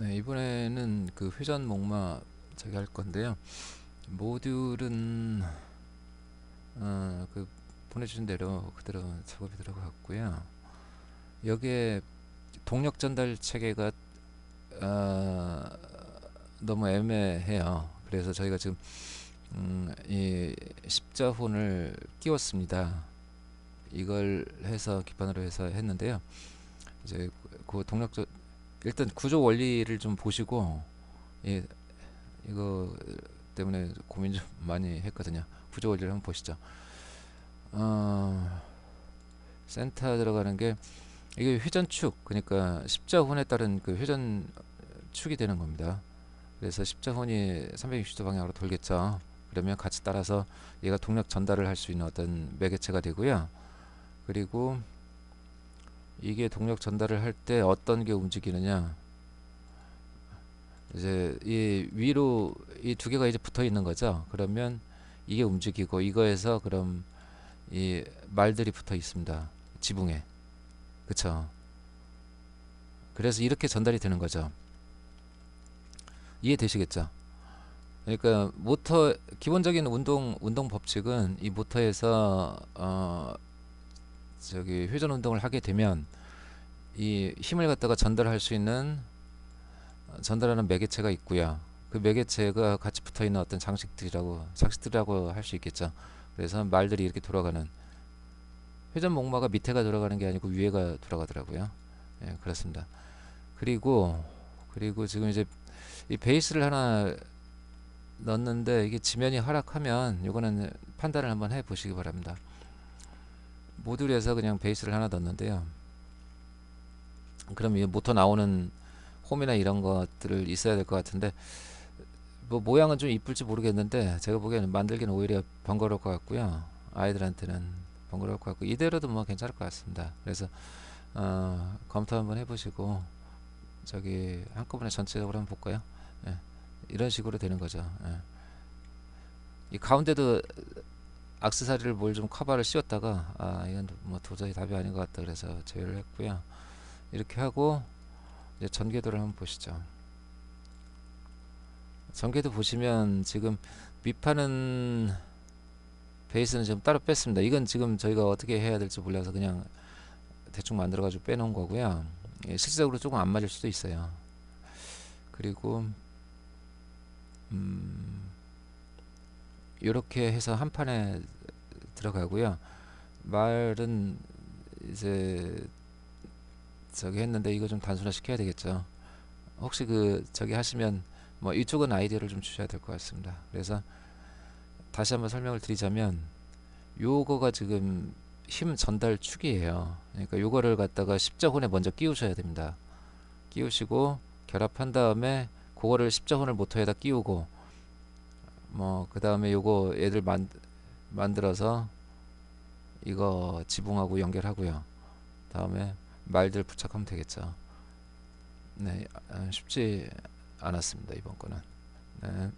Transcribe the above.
네, 이번에는 그 회전 목마 저기 할 건데요. 모듈은 어, 그 보내주신 대로 그대로 작업이 들어갔고요. 여기에 동력 전달 체계가 어, 너무 애매해요. 그래서 저희가 지금 음, 이 십자혼을 끼웠습니다. 이걸 해서 기반으로 해서 했는데요. 이제 그 동력 전 일단 구조 원리를 좀 보시고 예, 이거 때문에 고민 좀 많이 했거든요. 구조 원리를 한번 보시죠. 어, 센터 들어가는 게 이게 회전축 그러니까 십자혼에 따른 그 회전 축이 되는 겁니다. 그래서 십자혼이 360도 방향으로 돌겠죠. 그러면 같이 따라서 얘가 동력 전달을 할 수 있는 어떤 매개체가 되고요. 그리고 이게 동력 전달을 할 때 어떤 게 움직이느냐. 이제 이 위로 이 두 개가 이제 붙어 있는 거죠. 그러면 이게 움직이고 이거에서 그럼 이 말들이 붙어 있습니다. 지붕에. 그쵸? 그래서 이렇게 전달이 되는 거죠. 이해되시겠죠? 그러니까 모터 기본적인 운동 운동 법칙은 이 모터에서 어 저기 회전 운동을 하게 되면 이 힘을 갖다가 전달할 수 있는 어, 전달하는 매개체가 있고요. 그 매개체가 같이 붙어 있는 어떤 장식들이라고 장식들이라고 할 수 있겠죠. 그래서 말들이 이렇게 돌아가는 회전 목마가 밑에가 돌아가는 게 아니고 위에가 돌아가더라고요. 예, 그렇습니다. 그리고 그리고 지금 이제 이 베이스를 하나 넣었는데 이게 지면이 하락하면 이거는 판단을 한번 해 보시기 바랍니다. 모듈에서 그냥 베이스를 하나 넣었는데요. 그럼 이 모터 나오는 홈이나 이런 것들을 있어야 될 것 같은데 뭐 모양은 좀 이쁠지 모르겠는데 제가 보기에는 만들기는 오히려 번거로울 것 같고요. 아이들한테는 번거로울 것 같고 이대로도 뭐 괜찮을 것 같습니다. 그래서 어, 검토 한번 해보시고 저기 한꺼번에 전체적으로 한번 볼까요? 예. 이런 식으로 되는 거죠. 예. 이 가운데도 악세사리를 뭘 좀 커버를 씌웠다가 아 이건 뭐 도저히 답이 아닌 것 같다 그래서 제외를 했고요. 이렇게 하고 이제 전개도를 한번 보시죠. 전개도 보시면 지금 밑판은 베이스는 지금 따로 뺐습니다. 이건 지금 저희가 어떻게 해야 될지 몰라서 그냥 대충 만들어 가지고 빼놓은 거고요. 예, 실질적으로 조금 안 맞을 수도 있어요. 그리고 이렇게 해서 한 판에 들어가고요. 말은 이제 저기 했는데 이거 좀 단순화 시켜야 되겠죠. 혹시 그 저기 하시면 뭐 이쪽은 아이디어를 좀 주셔야 될 것 같습니다. 그래서 다시 한번 설명을 드리자면 요거가 지금 힘 전달 축이에요. 그러니까 요거를 갖다가 십자혼에 먼저 끼우셔야 됩니다. 끼우시고 결합한 다음에 그거를 십자혼을 모터에다 끼우고 뭐 그 다음에 요거 얘들 만, 만들어서 이거 지붕하고 연결하고요. 다음에 말들 부착하면 되겠죠. 네 아, 쉽지 않았습니다 이번 거는. 네.